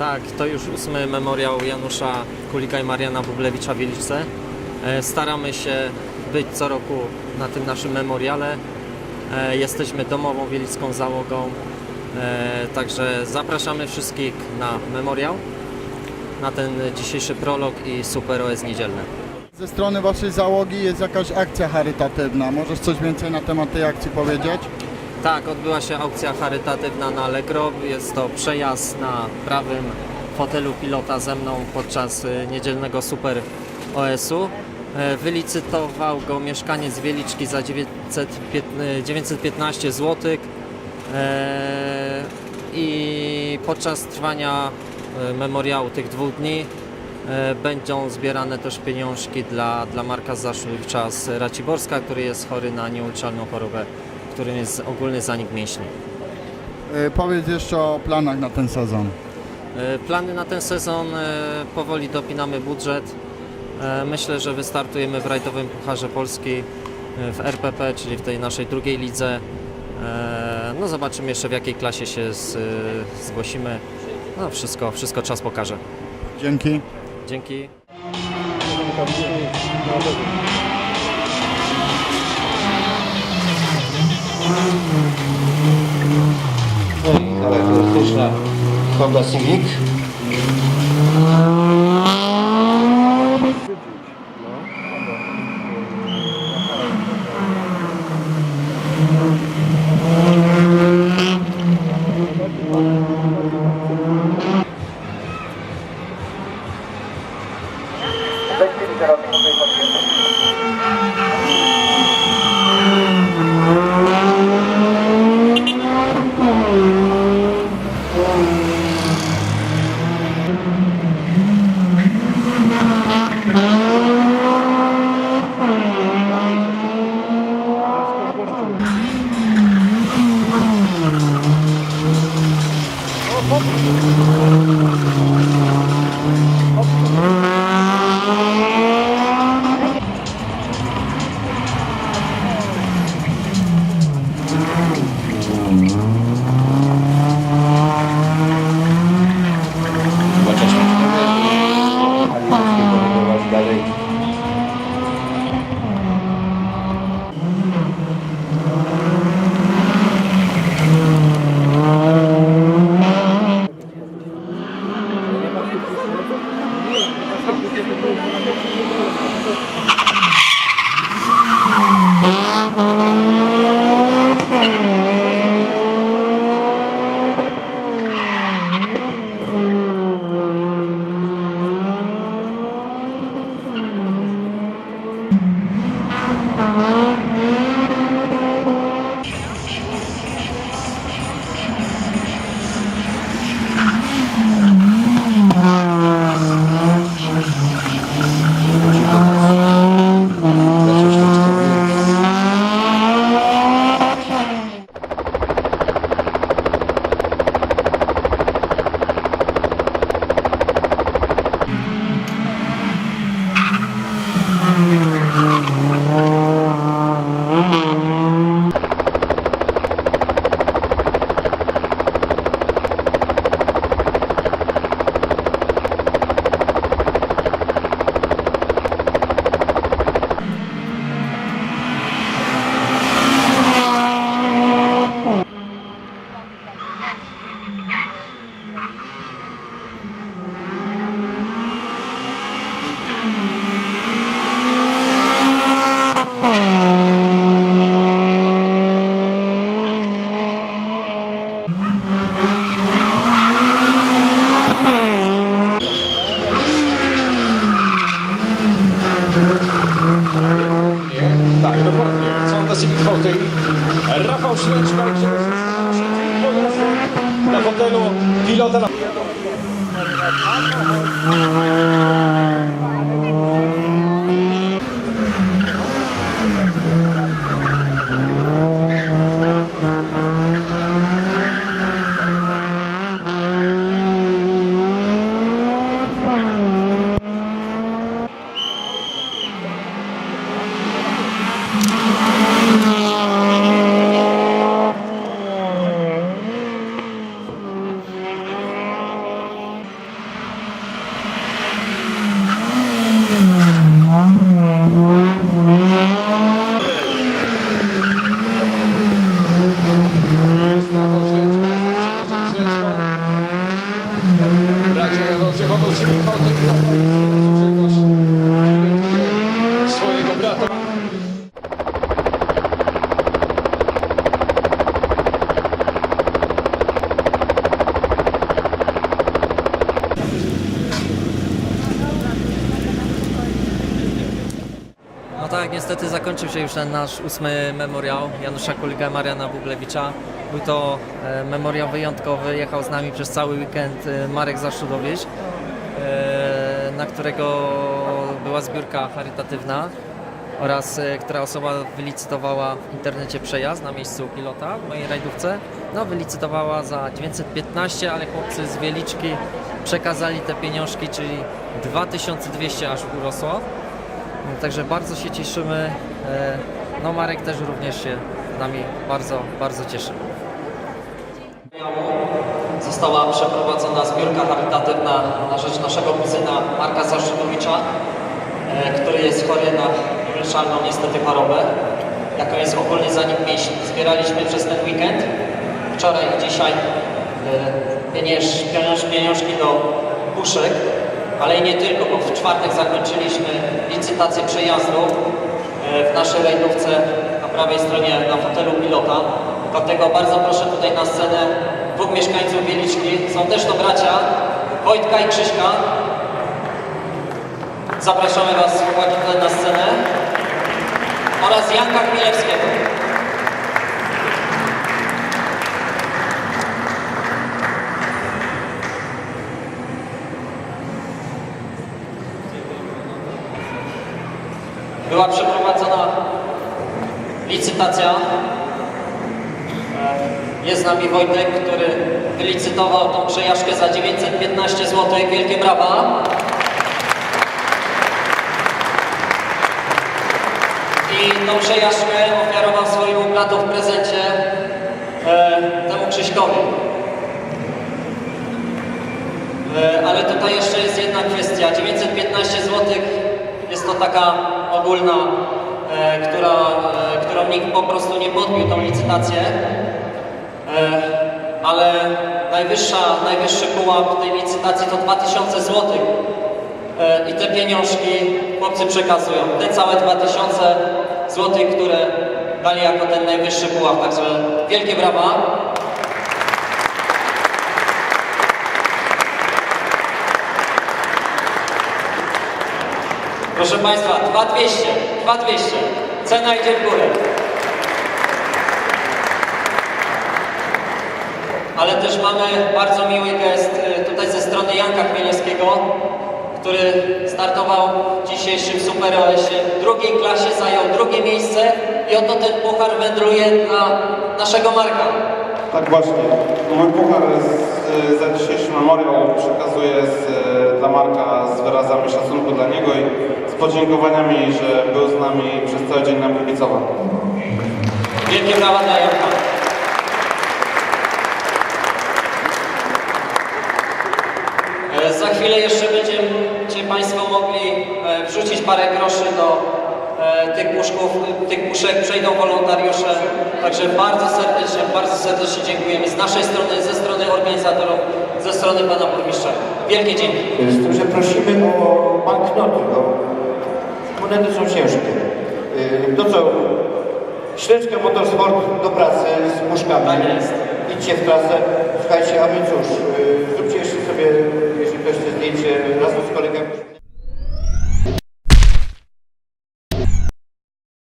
Tak, to już ósmy memoriał Janusza Kulika i Mariana Bublewicza w Wieliczce. E, Staramy się być co roku na tym naszym memoriale. E, Jesteśmy domową wielicką załogą, E, także zapraszamy wszystkich na memoriał, na ten dzisiejszy prolog i Super OS niedzielne. Ze strony Waszej załogi jest jakaś akcja charytatywna. Możesz coś więcej na temat tej akcji powiedzieć? Tak, odbyła się aukcja charytatywna na Allegro. Jest to przejazd na prawym fotelu pilota ze mną podczas y, niedzielnego Super OS-u. E, Wylicytował go mieszkaniec Wieliczki za 905 y, 915 zł. E, I podczas trwania y, memoriału tych dwóch dni e, będą zbierane też pieniążki dla, dla Marka Zaszulewicza z Raciborska, który jest chory na nieuleczalną chorobę, którym jest ogólny zanik mięśni. Yy, powiedz jeszcze o planach na ten sezon. E, Plany na ten sezon e, powoli dopinamy budżet. E, Myślę, że wystartujemy w rajdowym Pucharze Polski e, w RPP, czyli w tej naszej drugiej lidze. E, No zobaczymy jeszcze w jakiej klasie się e, zgłosimy. No wszystko, wszystko czas pokaże. Dzięki. Dzięki. No i charakterystyczna Honda Civic. パーの方 tak, niestety zakończył się już ten nasz ósmy memoriał Janusza Kuliga, Mariana Bublewicza. Był to e, memoriał wyjątkowy, jechał z nami przez cały weekend e, Marek Zaszczudowicz, e, na którego była zbiórka charytatywna oraz która osoba wylicytowała w internecie przejazd na miejscu pilota w mojej rajdówce. No, wylicytowała za 915, ale chłopcy z Wieliczki przekazali te pieniążki, czyli 2200 aż urosło. Także bardzo się cieszymy. E, No Marek też również się z nami bardzo, bardzo cieszy. Została przeprowadzona zbiórka charytatywna na rzecz naszego kuzyna Marka Zaszczydowicza, e, który jest chory na niewyleczalną niestety chorobę, jaką jest ogólny zanik mięśni. Zbieraliśmy przez ten weekend, wczoraj i dzisiaj, e, pieniąż, pieniążki do puszek, ale nie tylko, bo w czwartek zakończyliśmy licytację przejazdu e, w naszej rajdówce na prawej stronie na fotelu pilota. Dlatego bardzo proszę tutaj na scenę dwóch mieszkańców Wieliczki. Są też to bracia Wojtka i Krzyśka. Zapraszamy Was chłopaki tutaj na scenę. Oraz Janka Chmielewskiego. Była przeprowadzona licytacja. E, Jest z nami Wojtek, który wylicytował tą przejażdżkę za 915 zł. Wielkie brawa. I tą przejażdżkę ofiarował swojemu bratu w prezencie e, temu Krzyśkowi. E, Ale tutaj jeszcze jest jedna kwestia. 915 zł jest to taka ogólna, e, która, e, którą nikt po prostu nie podbił tą licytację. E, Ale najwyższa, najwyższy pułap tej licytacji to 2000 zł. I te pieniążki chłopcy przekazują. Te całe 2000 zł, które dali jako ten najwyższy pułap. Także wielkie brawa. Proszę Państwa, 2200, 2200. Cena idzie w górę. Ale też mamy bardzo miły gest y, tutaj ze strony Janka Chmielewskiego, który startował w dzisiejszym Super w drugiej klasie, zajął drugie miejsce i oto ten puchar wędruje dla naszego Marka. Tak właśnie. Mój puchar z, za dzisiejszy memoriał przekazuję z, dla Marka z wyrazami szacunku dla niego i z podziękowaniami, że był z nami przez cały dzień nam kibicował. Wielkie brawa dla Janka. E, Za chwilę jeszcze będziecie Państwo mogli e, wrzucić parę groszy do tych puszków, tych puszek, przejdą wolontariusze. Także bardzo serdecznie, bardzo serdecznie dziękujemy z naszej strony, ze strony organizatorów, ze strony Pana Burmistrza. Wielkie dzięki. Z tym, że prosimy o banknoty, bo monety są ciężkie. Yy, To co? Śledzka Motorsport do pracy z puszkami. Tak jest. Idźcie w trasę. Słuchajcie, a my cóż, zróbcie jeszcze sobie, jeśli ktoś chce zdjęcie razem z kolegami.